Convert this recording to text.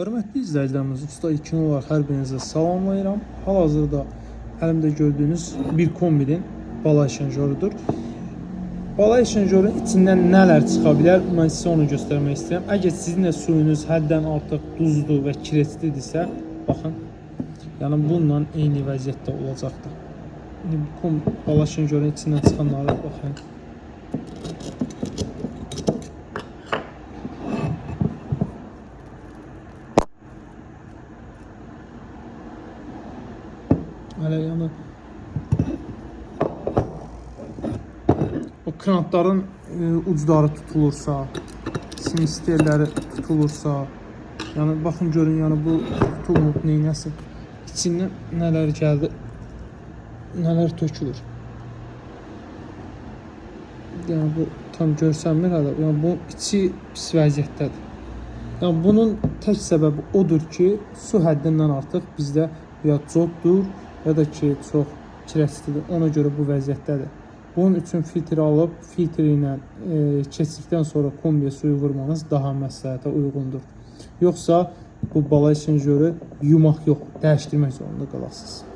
Hörmətli izləyicilərimiz, Usta 2 olaraq hər birinizə salamlayıram. Hal-hazırda əlimdə gördüyünüz bir kombinin balay şanjörüdür. Balay şanjörün içindən nələr çıxa bilər, mən sizə onu göstərmək istəyirəm. Əgər sizin də suyunuz həddən artıq duzlu və kireçlidirsə, baxın, yəni bununla eyni vəziyyətdə olacaqdır. İndi bu kom balay şanjörün içindən çıxanlara baxın. Hələ yəni o krantların e, ucları tutulursa, sinisterləri tutulursa, yəni baxın görün, yəni bu tutulmub neynəsin? İçindən nələr gəldi? Nələr tökülür? Yəni bu tam görsənmir hələ. Yəni bu içi pis vəziyyətdədir. Yəni bunun tək səbəbi odur ki, su həddindən artıq bizdə ya coddur, ya da ki çox kirəçlidir. Ona görə bu vəziyyətdədir. Bunun üçün filtr alıb filtr ilə e, keçdikdən sonra kombiyə suyu vurmanız daha məsləhətə uyğundur. Yoxsa bu balay şinjörü yumaq yox, dəyişdirmək zorunda qalasınız.